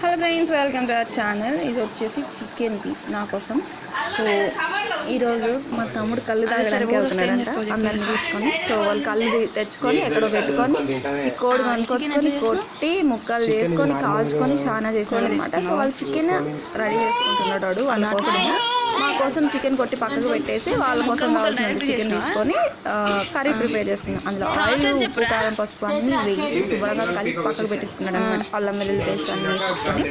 Hello friends welcome to our channel ఇది వచ్చేసి chicken piece నా కోసం. సో ఈరోజు మా తమ్ముడు కళ్ళు తాగడానికి వెళ్తున్నాడంట అందరిని తీసుకొని. సో వాళ్ళు కళ్ళు తెచ్చుకొని ఎక్కడో పెట్టుకొని చిక్కోడు కనుక్కొచ్చుకొని కొట్టి ముక్కలు చేసుకొని కాల్చుకొని చాలా చేసుకొని అనమాట సో వాళ్ళు చికెన్ రెడీ చేసుకుంటున్నాడు. వాడు వాళ్ళ కోసం మా కోసం చికెన్ కొట్టి పక్కకు పెట్టేసి వాళ్ళ కోసం కావాల్సిన చికెన్ తీసుకొని కర్రీ ప్రిపేర్ చేసుకున్నాం. అందులో ఆయిల్ ఉప్పు కారం పసుపు అన్ని వేసి శుభ్రంగా కలిపి పక్కకు పెట్టేసుకున్నాడు అనమాట అల్లం వెల్లుల్లి పేస్ట్ అన్ని వేసుకొని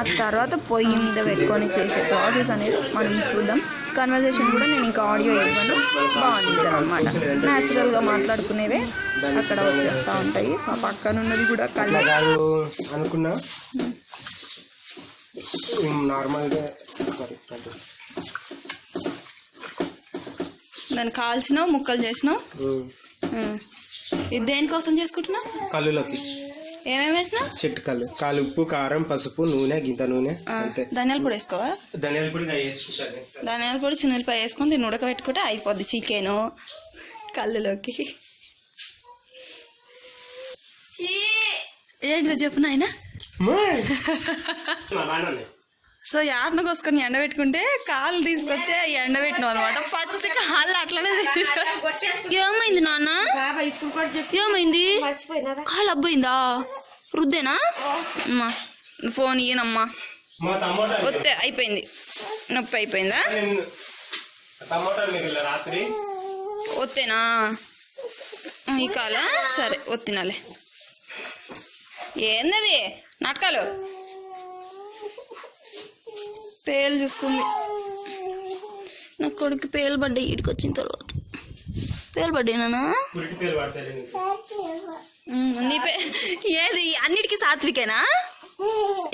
ఆ తర్వాత పొయ్యి మీద పెట్టుకొని చేసే ప్రాసెస్ అనేది మనం చూద్దాం. కన్వర్జేషన్ కూడా నేను ఇంకా ఆడియో ఇవ్వను. బాగుంటుంది అనమాట న్యాచురల్గా మాట్లాడుకునేవే అక్కడ వచ్చేస్తూ ఉంటాయి. సో పక్కన ఉన్నది కూడా కళ్ళ. అనుకున్నా. నార్మల్గా సారీ దాన్ని కాల్చినావు ముక్కలు చేసినావు. ఇది దేనికోసం చేసుకుంటున్నావు? కళ్ళులోకి ఏమేమి వేసినావు? చెట్టు కళ్ళు కాలు ఉప్పు కారం పసుపు నూనె గింత నూనె ధనియాల పొడి వేసుకోవా? ధనియాల పొడి ధనియాల పొడి చిన్నపై వేసుకొని దీన్ని ఉడకబెట్టుకుంటే అయిపోద్ది చికెన్ కళ్ళులోకి ఏంటిదో చెప్పు నాయన? సో యాటను కోసుకొని ఎండబెట్టుకుంటే కాళ్ళు తీసుకొచ్చి ఎండబెట్టినావు అనమాట పచ్చి కాళ్ళు అట్లనే. ఏమైంది నాన్న? ఏమైంది? కాలు అబ్బోయిందా? రుద్దేనా అమ్మా ఫోన్ ఇయ్యనమ్మా. ఒత్తే అయిపోయింది. నొప్పి అయిపోయిందా? ఆ, ఈ కాల? సరే ఒత్తినాలే. ఏందది? నాటకాలు? పేలు చూస్తుంది. నా కొడుకు పేలు పడ్డాయి ఇడికి వచ్చిన తర్వాత. పేలు పడ్డాయినా నీకు. నీ పే ఏది? అన్నిటికీ సాత్వికేనా?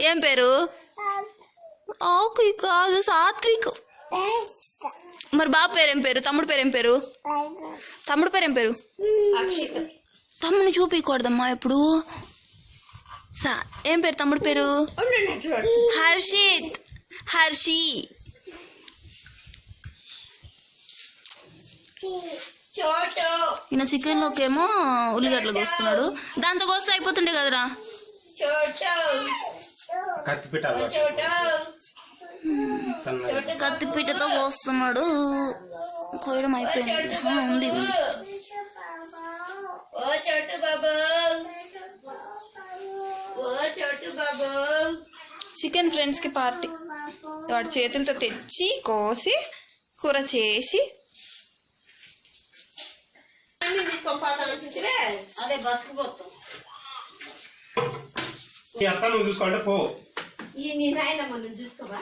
ఏం పేరు? ఆకు కాదు సాత్విక్. మరి బాబు పేరేం పేరు? తమ్ముడు పేరేం పేరు? తమ్ముడు పేరేం పేరు? తమ్ముని చూపించకూడదమ్మా ఎప్పుడు. సా ఏం పేరు తమ్ముడు పేరు? హర్షిత్. హర్షి. ఈయన చికెన్లోకి ఏమో ఉల్లిగడ్డలు కోస్తున్నాడు. దాంతో కోస్తే అయిపోతుండే కదరా? కత్తిపీటతో కోస్తున్నాడు. కోయడం అయిపోయింది. ఉంది ఉంది. చికెన్ ఫ్రెండ్స్కి పార్టీ. వాడి చేతులతో తెచ్చి కోసి కూర చేసి ఈ అత్త నువ్వు చూసుకోండి పో.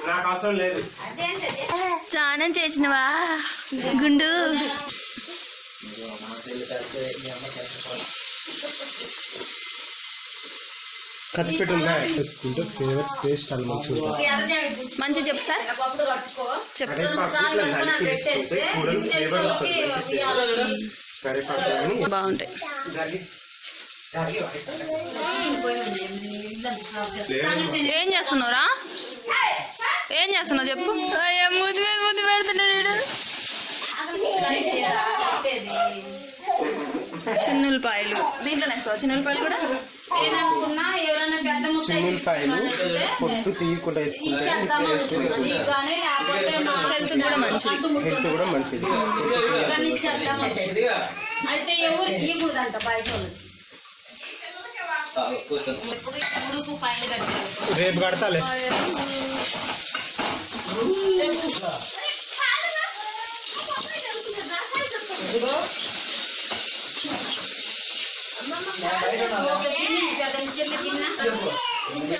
నాకు అవసరం లేదు. స్నానం చేసినవా? గుండు. టేస్ట్ మంచిగా మంచిగా చెప్పు సార్. చెప్పు. మంచి బాగుంటాయి. ఏం చేస్తున్నావురా? ఏం చేస్తున్నావు చెప్పు. ముద్దు మీద ముద్దు పెడుతున్నాడు. చిన్నులపాయలు. దీంట్లోనే వేస్తావా చిన్నులపాయలు కూడా? చిన్నులపాయలు పొట్టు తీయకుండా వేసుకుంటే హెల్త్ కూడా మంచిది. హెల్త్ కూడా మంచిది. అయితే ఎవరు ఇవ్వకూడదంట బయట వాళ్ళు. రేపు కడతాలే.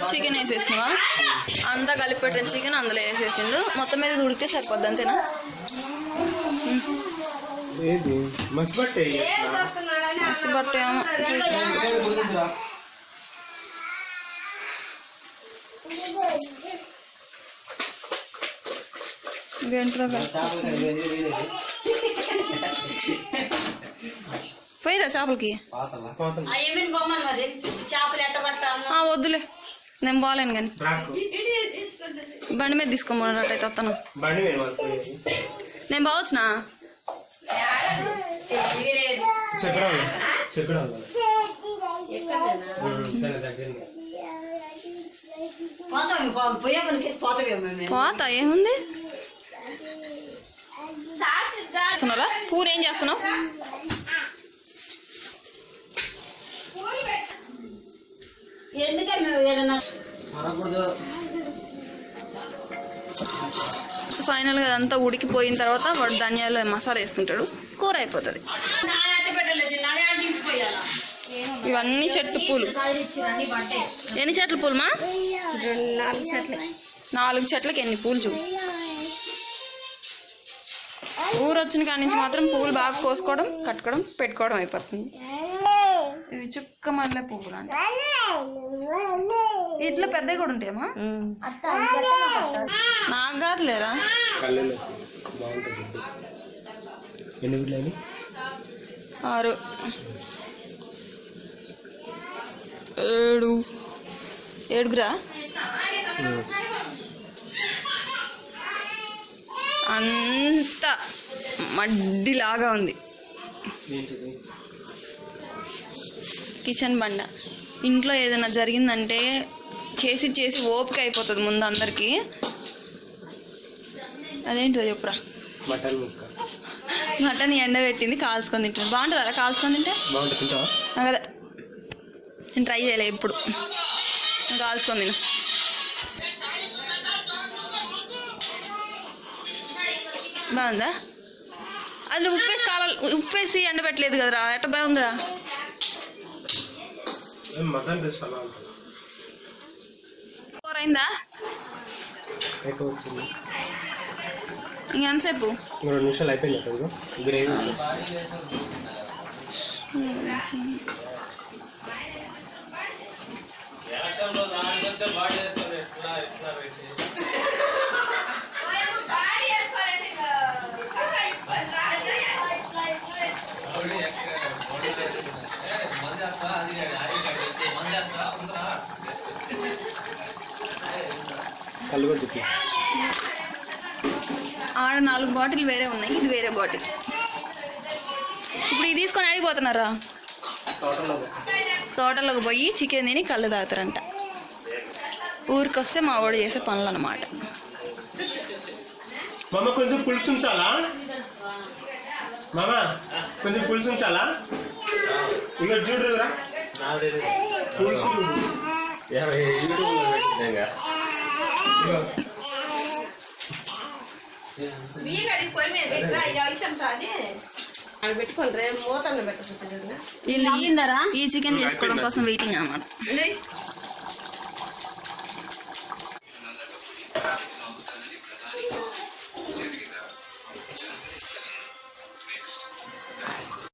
చికెన్ వేసేసినవా అంతా కలిపి పెట్టిన చికెన్ అందులో వేసేసిండు. మొత్తం మీద ఉడికితే సరిపోద్ది అంతేనా? మసిబట్టే గంటలో పోయిరా చేపలకి. ఆ ఏమేమి బొమ్మలు మరి? చేపలు ఎట్ట పట్టాలి ఆ, వద్దులే. నేను బాగాలేను కానీ బండి మీద తీసుకోమన్నట్టయితే వస్తాను. నేను దగ్గర పోతాం ఏముంది? పూర ఏం చేస్తున్నావు? సో ఫైనల్గా అదంతా ఉడికిపోయిన తర్వాత వాడు ధనియాలు మసాలా వేసుకుంటాడు. కూర అయిపోతుంది. ఇవన్నీ చెట్టు పూలు. ఎన్ని చెట్లు పూలు మా? నాలుగు చెట్లు నాలుగు చెట్లకి ఎన్ని పూలు చూ ఊరు వచ్చిన కాడి నుంచి మాత్రం పువ్వులు బాగా కోసుకోవడం కట్టుకోవడం పెట్టుకోవడం అయిపోతుంది. ఇవి చుక్క మల్లె పువ్వులు అంటే. ఇట్లా పెద్దవి కూడా ఉంటాయమ్మా? నాకు గుడ్లు అయినాయి? ఆరు. ఏడు. ఏడుగురా? అంత మడ్డిలాగా ఉంది. కిచెన్ బండ. ఇంట్లో ఏదైనా జరిగిందంటే చేసి చేసి ఓపిక అయిపోతుంది ముందు అందరికీ. అదేంటిదో చెప్పురా. మటన్ ముక్క. మటన్ ఎండబెట్టింది కాల్చుకొని తింటుంది బాగుంటుంది అలా కాల్చుకొని తింటే? నేను ట్రై చేయలే ఎప్పుడు. నేను కాల్చుకొని తిను. బాగుందా? అది ఉప్పేసి కాల ఉప్పేసి ఎండబెట్టలేదు కదరా. ఎట్ట బాగుందిరా? కూర అయిందా? వచ్చింది. ఇంకెంతసేపు ఇంకో రెండు నిమిషాలు అయిపోయింది కదా గ్రేవీ చెప్పి ఆడ నాలుగు బాటిల్ వేరే ఉన్నాయి ఇది వేరే బాటిల్. ఇప్పుడు ఇది తీసుకొని అడిగిపోతున్నారా తోటలో తోటలోకి పోయి చికెన్ తిని కళ్ళు తాగుతారంట. ఊరికి వస్తే మా వాడు చేసే పనులు అనమాట మామ కొంచెం పులుసు ఉంచాలా? మామ కొంచెం పులుసు ఉంచాలా ఇక చూడురా పులుసు చూడు ఈ- ఈ చికెన్ చేసుకోవడం కోసం వెయిటింగ్ అనమాట